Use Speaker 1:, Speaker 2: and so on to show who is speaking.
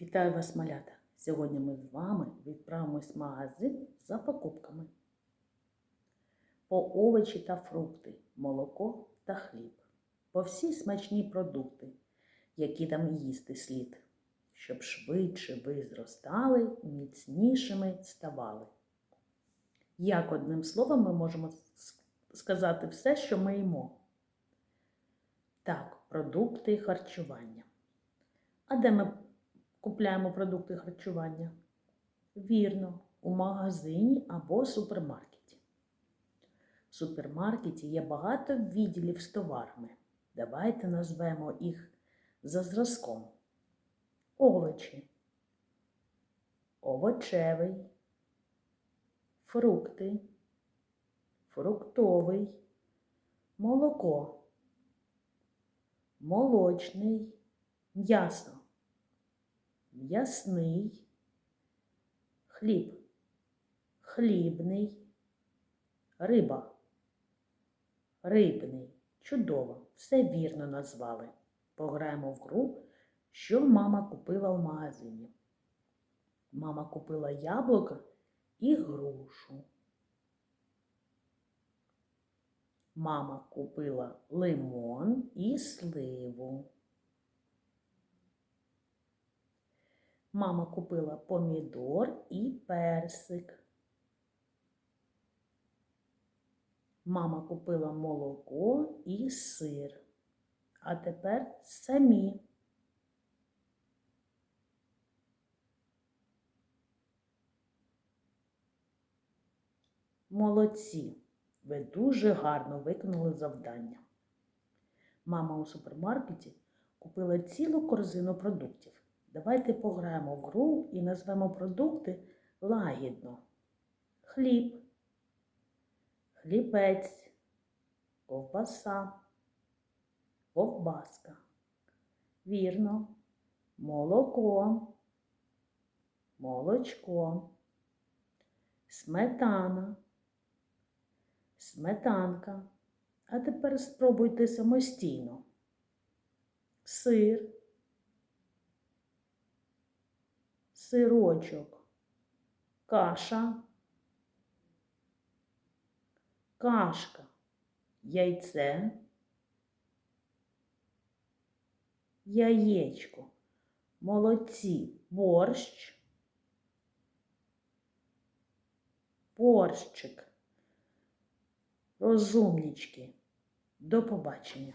Speaker 1: Вітаю вас, малята! Сьогодні ми з вами відправимось в магазин за покупками. По овочі та фрукти, молоко та хліб. По всі смачні продукти, які там їсти слід, щоб швидше ви зростали, міцнішими ставали. Як одним словом ми можемо сказати все, що ми їмо? Так, продукти харчування. А де ми купляємо продукти харчування? Вірно, у магазині або супермаркеті. В супермаркеті є багато відділів з товарами. Давайте назвемо їх за зразком. Овочі, овочевий, фрукти, фруктовий, молоко, молочний, м'ясо м'ясний, хліб, хлібний, риба, рибний. Чудово, все вірно назвали. Пограємо в гру, що мама купила в магазині. Мама купила яблука і грушу. Мама купила лимон і сливу. Мама купила помідор і персик. Мама купила молоко і сир. А тепер самі. Молодці. Ви дуже гарно виконали завдання. Мама у супермаркеті купила цілу корзину продуктів. Давайте пограємо в гру і назвемо продукти лагідно. Хліб, хлібець, ковбаса, ковбаска. Вірно, молоко, молочко, сметана, сметанка. А тепер спробуйте самостійно. Сир. Сирочок, каша, кашка, яйце, яєчко, молодці, борщ, борщик, розумнички. До побачення.